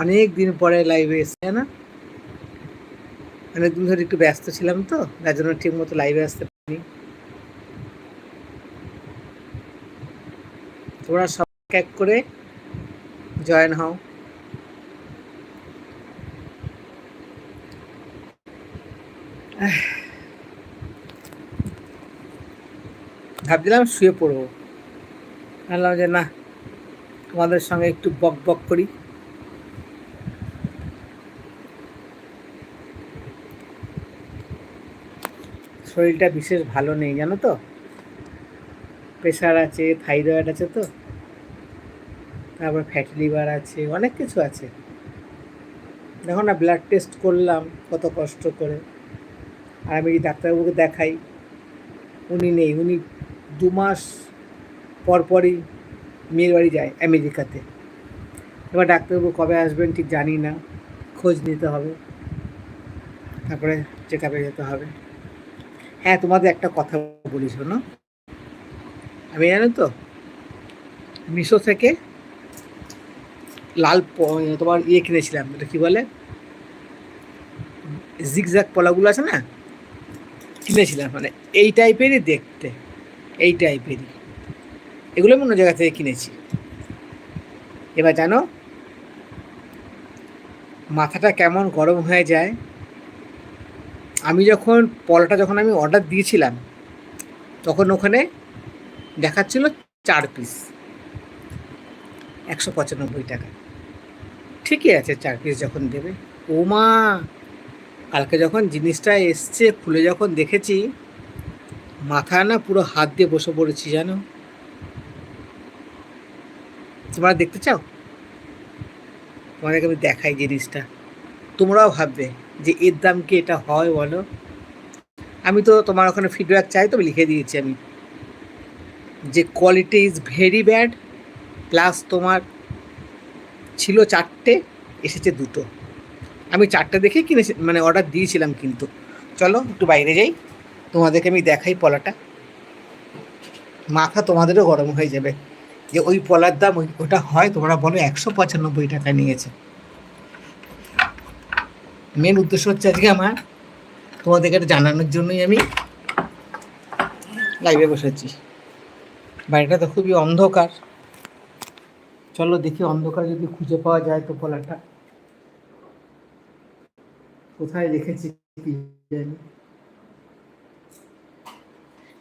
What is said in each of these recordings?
অনেক দিন পরে লাইভে এসছে না? অনেকদিন ধরে একটু ব্যস্ত ছিলাম তো, যার জন্য ঠিক মতো লাইভে আসতে পারিনি। তোমরা সব এক করে জয়েন হও। ভাবছিলাম শুয়ে পড়ব। ভাবলাম যে না, তোমাদের সঙ্গে একটু বক বক করি। শরীরটা বিশেষ ভালো নেই, জানো তো? প্রেশার আছে থাইরয়েড আছে তো? তারপর ফ্যাটি লিভার আছে, অনেক কিছু আছে। দেখো না ব্লাড টেস্ট করলাম, কত কষ্ট করে। আর আমি ডাক্তারবাবুকে দেখাই, উনি নেই, উনি দু মাস পরপরই মেয়ের বাড়ি যায় আমেরিকাতে। এবার ডাক্তারবাবু কবে আসবেন ঠিক জানি না, খোঁজ নিতে হবে। তারপরে চেক আপে যেতে হবে। হ্যাঁ তোমাদের একটা কথা বলি, শোনো। আমি জানো তো, মিশো থেকে লাল তোমার ইয়ে কিনেছিলাম, এটা কি বলে? জিগজ্যাগ পলাগুলো আছে না? কিনেছিলাম মানে এই টাইপেরই দেখতে, এই টাইপেরই এগুলো আমি অন্য জায়গা থেকে কিনেছি। এবার জানো, মাথাটা কেমন গরম হয়ে যায় আমি যখন পলাটা যখন আমি অর্ডার দিয়েছিলাম, তখন ওখানে দেখাচ্ছিল চার পিস একশো পঁচানব্বই টাকা। ঠিকই আছে চার পিস যখন দেবে। ও মা! কালকে যখন জিনিসটা এসছে, খুলে যখন দেখেছি মাথা না পুরো হাত দিয়ে বসে পড়েছি, জানো? তোমরা দেখতে চাও? তোমাদেরকে আমি দেখাই জিনিসটা। তোমরাও ভাববে যে এর দাম কি এটা হয় বলো? আমি তো তোমার ওখানে ফিডব্যাক চাই, তো লিখে দিয়েছি আমি। যে quality is very bad plus তোমার ছিল চারটে, এসেছে দুটো। আমি চারটে দেখে কিনেছি মানে অর্ডার দিয়েছিলাম কিন্তু। চলো, একটু বাইরে যাই। তোমাদেরকে আমি দেখাই পলাটা। মাথা তোমাদেরও গরম হয়ে যাবে। যে ওই পলার দাম ওটা হয়, তোমরা বলো একশো পঁচানব্বই টাকা নিয়েছে। মেন উদ্দেশ্য হচ্ছে আজকে আমার তোমাদেরকে এটা জানানোর জন্যই আমি লাইভে বসেছি। বাড়িটা তো খুবই অন্ধকার। চলো দেখি অন্ধকার যদি খুঁজে পাওয়া যায় তো পলাটা কোথায় রেখেছি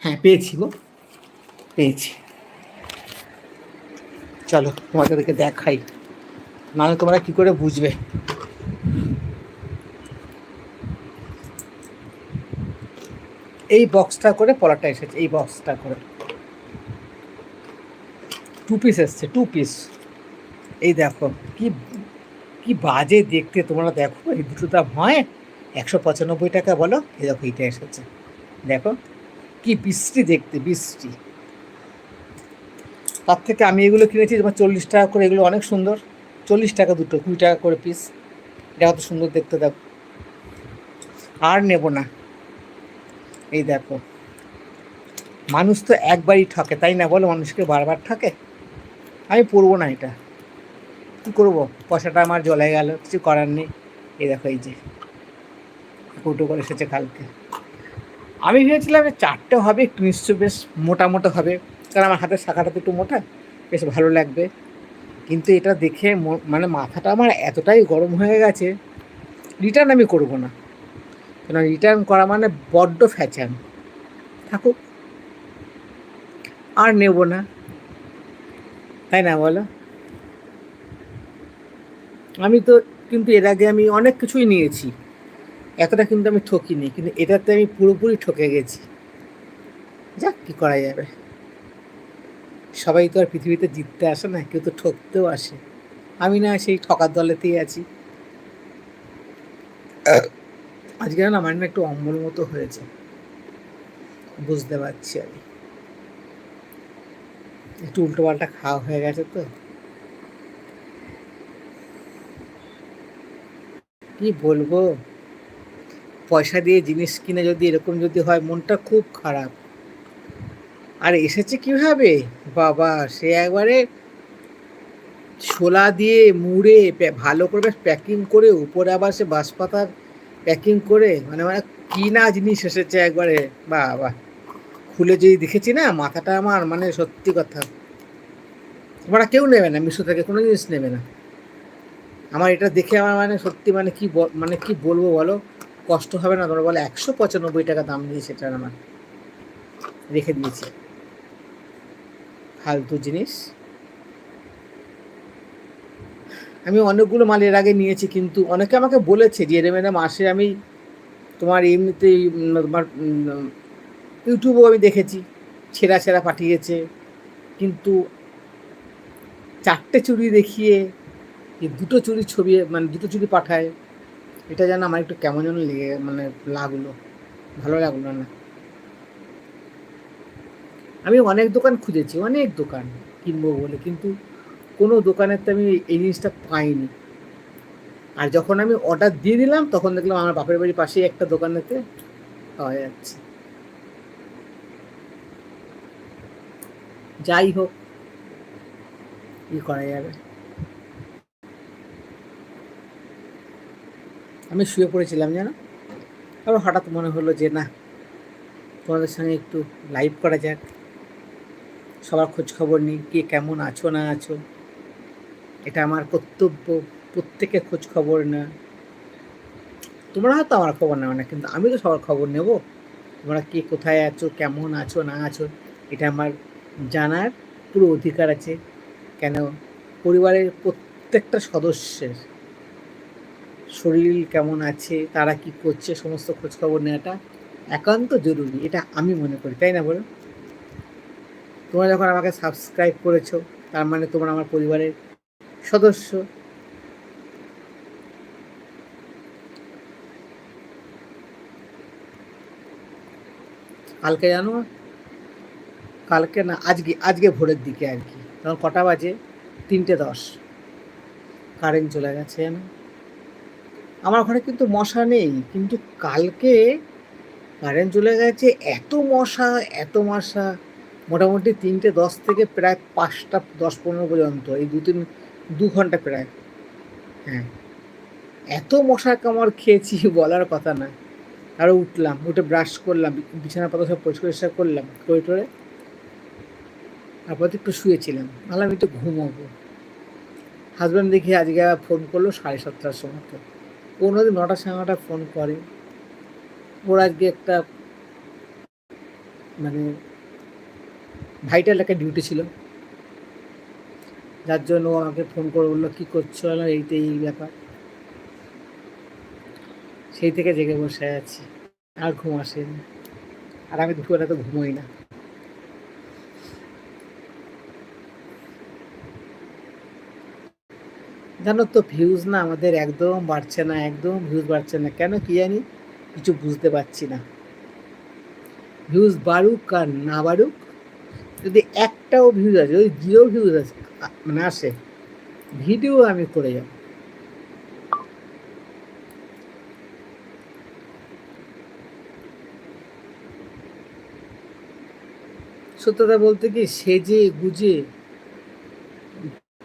হ্যাঁ পেয়েছি গো। পেয়েছি। চলো তোমাদেরকে দেখাই। নাহলে তোমরা কি করে বুঝবে? এই বক্সটা করে পলাটা এসেছে, এই বক্সটা করে। টু পিস এসছে টু পিস এই দেখো, কি কি বাজে দেখতে, তোমরা দেখো, এই দুটো দাম হয় একশো পঁচানব্বই টাকা বলো, এই দেখো এইটা এসেছে। দেখো, কি বৃষ্টি দেখতে, বৃষ্টি। তার থেকে আমি এগুলো কিনেছি, তোমার চল্লিশ টাকা করে, এগুলো অনেক সুন্দর। চল্লিশ টাকা দুটো, কুড়ি টাকা করে পিস এটা কত সুন্দর দেখতে, দেখো। আর নেব না। এই দেখো। মানুষ তো একবারই ঠকে, তাই না বলো? মানুষকে বারবার ঠকে? আমি পরবো না এটা। কী করব? পয়সাটা আমার জলে গেল, কিছু করার নেই। এই দেখো, এই যে। কৌটো করে এসেছে কালকে। আমি ভেবেছিলাম যে চারটে হবে, একটু নিশ্চয় বেশ মোটা মোটা হবে। কারণ আমার হাতের শাখাটা তো একটু মোটা, বেশ ভালো লাগবে। কিন্তু এটা দেখে মানে মাথাটা আমার এতটাই গরম হয়ে গেছে, রিটার্ন আমি করব না। কেন রিটার্ন করা মানে বড্ড ফ্যাচান। থাকুক। আর নেব না। তাই না বলো? আমি তো কিন্তু এর আগে আমি অনেক কিছুই নিয়েছি। এতটা কিন্তু আমি ঠকিনি, কিন্তু এটাতে আমি পুরোপুরি ঠকে গেছি। যাক, কি করা যাবে? সবাই তো আর পৃথিবীতে জিততে আসে না, কেউ তো ঠকতেও আসে। আমি না সেই ঠকার দলেতেই আছি। আজকে না আমার না একটু অম্বল মতো হয়েছে। বুঝতে পারছি আমি একটু উল্টো পাল্টা খাওয়া হয়ে গেছে তো। কি বলব? পয়সা দিয়ে জিনিস কিনে যদি এরকম যদি হয়, মনটা খুব খারাপ। আর এসেছে কীভাবে? বাবা, সে একবারে ছোলা দিয়ে মুড়ে ভালো করে প্যাকিং করে, উপরে আবার সে বাঁশপাতার প্যাকিং করে মানে মানে কি না জিনিস এসেছে একবারে বা বাহ খুলে যদি দেখেছি না, মাথাটা আমার মানে সত্যি কথা। তোমরা কেউ নেবে না, মিশো থেকে কোনো জিনিস নেবে না। আমার এটা দেখে আমার মানে সত্যি মানে কি মানে কি বলব বলো? কষ্ট হবে না তোমরা বলো একশো পঁচানব্বই টাকা দাম দিয়ে সেটা আমার রেখে দিয়েছি। ফালতু জিনিস। আমি অনেকগুলো মাল এর আগে নিয়েছি কিন্তু অনেকে আমাকে বলেছে যে এরম এরম আসে আমি তোমার এমনিতেই উম, তোমার ইউটিউবেও আমি দেখেছি ছেঁড়া ছেঁড়া পাঠিয়েছে। কিন্তু চারটে চুরি দেখিয়ে যে দুটো চুড়ি ছবি মানে দুটো চুরি পাঠায় এটা যেন আমার একটু কেমন যেন লেগে মানে লাগল ভালো লাগল না। আমি অনেক দোকান খুঁজেছি অনেক দোকান কিনবো বলে কিন্তু কোনো দোকানের তো আমি এই জিনিসটা পাইনি। আর যখন আমি অর্ডার দিয়ে দিলাম, তখন দেখলাম আমার বাপের বাড়ির পাশেই একটা দোকানেতে পাওয়া যাচ্ছে। যাই হোক, কি করা যাবে? আমি শুয়ে পড়েছিলাম জানো? তারপর হঠাৎ মনে হলো যে না, তোমাদের সঙ্গে একটু লাইভ করা যাক। সবার খোঁজ খবর নিই, কে কেমন আছো, না আছো। এটা আমার কর্তব্য, প্রত্যেকের খোঁজ খবর না। তোমরা হয়তো আমার খবর নেও না, কিন্তু আমি তো সবার খবর নেব। তোমরা কে কোথায় আছো, কেমন আছো, না আছো, এটা আমার জানার পুরো অধিকার আছে। কেন? পরিবারের প্রত্যেকটা সদস্যের শরীর কেমন আছে, তারা কি করছে, সমস্ত খোঁজ খবর নেওয়াটা একান্ত জরুরি, এটা আমি মনে করি, তাই না বলো? তোমরা যখন আমাকে সাবস্ক্রাইব করেছ, তার মানে তোমরা আমার পরিবারের সদস্য। কালকে জানো? কালকে না, আজকে আজকে ভোরের দিকে আর কি। তখন কটা বাজে? তিনটে দশ। কারেন্ট চলে গেছে জানো? আমার ওখানে কিন্তু মশা নেই, কিন্তু কালকে কারেন্ট চলে গেছে, এত মশা এত মশা। মোটামুটি তিনটে দশ থেকে প্রায় পাঁচটা, দশ পনেরো পর্যন্ত। এই দু তিন দু ঘণ্টা প্রায়। হ্যাঁ। এত মশার কামড় খেয়েছি বলার কথা না। আরও উঠলাম, উঠে ব্রাশ করলাম বিছানা পাতা সব পরিষ্কার করলাম, করে টরে তারপর একটু শুয়েছিলাম। ভাবলাম একটু ঘুমোবো। হাজব্যান্ড দেখি আজকে ফোন করল সাড়ে সাতটার সময় তো। কোনোদিন নটার সময় নটা ফোন করে। ওর আজকে একটা মানে ভাইটাল একটা ডিউটি ছিল। যার জন্য ও আমাকে ফোন করে বলল, কী করছ? বললাম এইটা এই ব্যাপার। সেই থেকে জেগে বসে আছি, আর ঘুম আসেনি। আর আমি দুপুরে তো ঘুমোই না। জানো তো ভিউজ না আমাদের একদম বাড়ছে না, একদম ভিউজ বাড়ছে না। কেন কি জানি, কিছু বুঝতে পারছি না। ভিউজ বাড়ুক আর না বাড়ুক যদি একটাও ভিউজ আছে ওই জিরো ভিউজ আছে আ- মানে আসে ভিডিও আমি করে যাব। সত্যতা বলতে কি, সেজে গুজে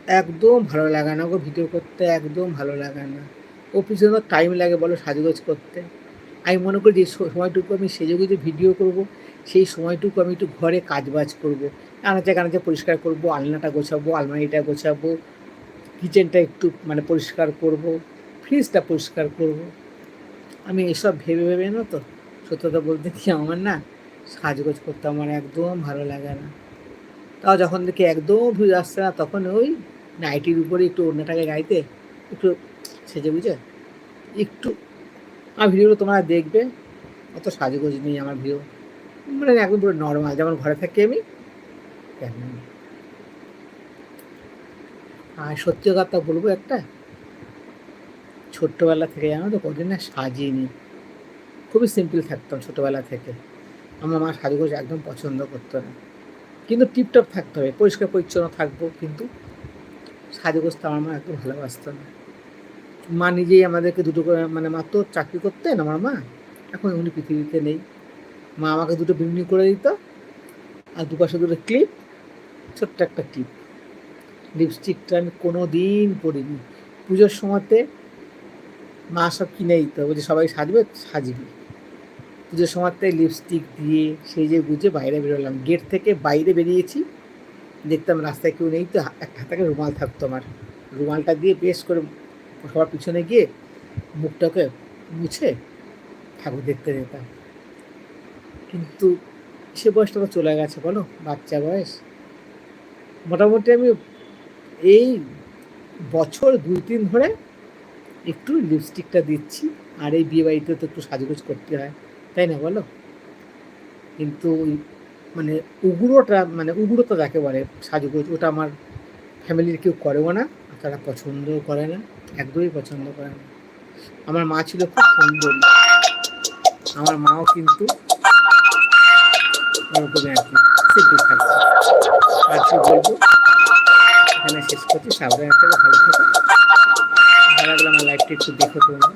একদম ভালো লাগে না গো ভিডিও করতে, একদম ভালো লাগে না। ও পিছনে টাইম লাগে বলো সাজগোজ করতে। আমি মনে করি যে সময়টুকু আমি সেজে গুজে ভিডিও করব। সেই সময়টুকু আমি একটু ঘরে কাজ বাজ করব আনাচে কানাচে পরিষ্কার করব, আলনাটা গোছাবো, আলমারিটা গোছাবো কিচেনটা একটু মানে পরিষ্কার করব ফ্রিজটা পরিষ্কার করব। আমি এসব ভেবে ভেবে না তো, সত্যতা বলতে কি আমার না সাজগোজ করতে আমার একদম ভালো লাগে না। তাও যখন দেখি একদম ভিউ আসছে না, তখন ওই নাইটির উপরে একটু অন্যটাকে গাইতে একটু সেজে বুঝে একটু আমার ভিডিওগুলো তোমরা দেখবে, অত সাজগোজ নেই আমার ভিডিও মানে একদম পুরো নর্মাল যেমন ঘরে থাকি আমি আর সত্যি কথা বলব একটা, ছোট্টবেলা থেকে জানো তো কোনোদিন না সাজিনি। খুবই সিম্পল থাকতাম ছোটোবেলা থেকে। আমার মা সাজগোজ একদম পছন্দ করতো না। কিন্তু টিপটপ থাকতে হবে, পরিষ্কার পরিচ্ছন্ন থাকব, কিন্তু সাজগোজটা আমার মা একদম ভালোবাসতো না। মা নিজেই আমাদেরকে দুটো করে মানে মা তো চাকরি করতেন আমার মা, এখন উনি পৃথিবীতে নেই। মা আমাকে দুটো বিমনি করে দিত, আর দুপাশে দুটো ক্লিপ ছোট্ট একটা ক্লিপ লিপস্টিকটা আমি কোনো দিন পরিনি। পুজোর সময়তে মা সব কিনে দিত, বলছে সবাই সাজবে, সাজবি। পুজোর সময়তে লিপস্টিক দিয়ে সেই যে গুজে বাইরে বেরোলাম। গেট থেকে বাইরে বেরিয়েছি, দেখতাম রাস্তায় কেউ নেই, তো একটা হাতে রুমাল থাকতো আমার। রুমালটা দিয়ে বেশ করে সবার পিছনে গিয়ে মুখটাকে মুছে ঠাকুর দেখতে যেতাম। কিন্তু সে বয়সটা তো চলে গেছে, বলো, বাচ্চা বয়স। মোটামুটি আমি এই বছর দুই তিন ধরে একটু লিপস্টিকটা দিচ্ছি, আর এই বিয়ে বাড়িতে তো একটু সাজগোজ করতে হয়, তাই না বলো? কিন্তু মানে উগ্রটা মানে উগ্রতা যাকে বলে, সাজগোজ, ওটা আমার ফ্যামিলির কেউ করেও না তারা পছন্দও করে না, একদমই পছন্দ করে না। আমার মা ছিল খুব সুন্দরী। আমার মাও কিন্তু করে আর কি আর কি বলব? এখানে শেষ করছি। সাবধানে ভালো থাকো। ভালো লাগলে আমার লাইফটা একটু দেখো তোমরা।